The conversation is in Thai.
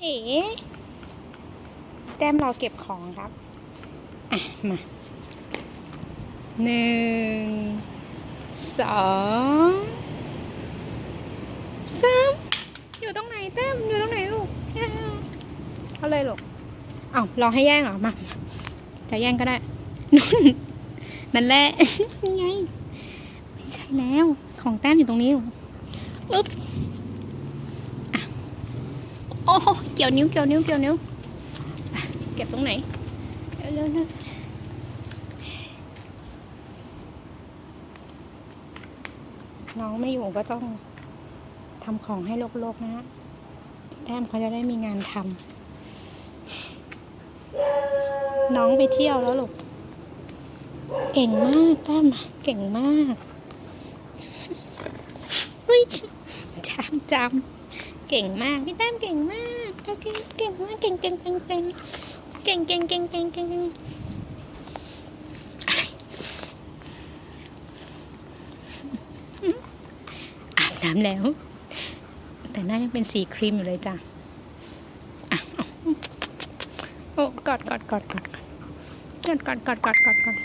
เอ๋แต้มเราเก็บของครับอะมาหนึ่งสองสามอยู่ตรงไหนแต้มอยู่ตรงไหนลูกเอาเลยลูกเอ้าราให้แย่งเหรอมาจะแย่งก็ได้นู่นนั่นแหละไงไม่ใช่แล้วของแต้มอยู่ตรงนี้อึ๊บ โอ้โหเกี่ยวนิ้วเกี่ยวนิ้วเกี่ยวนิ้วเก็บตรงไหนเร็วเร็วเร็วน้องไม่อยู่ก็ต้องทำของให้โลกๆนะฮะแต้มเขาจะได้มีงานทำน้องไปเที่ยวแล้วลูกเก่งมากแต้มเก่งมากเฮ้ยจามจาม เก่งมากพี่แต้มเก่งมากโอเคเก่งมากเก่งเก่งเก่งเก่งเก่งเก่งเก่งเก่งเก่งเก่งอาบน้ำแล้ว แต่หน้ายังเป็นสีครีมอยู่เลยจ้ะโอ้กอดกอดกอดกอดกอดกอดกอดกอดกอดกอด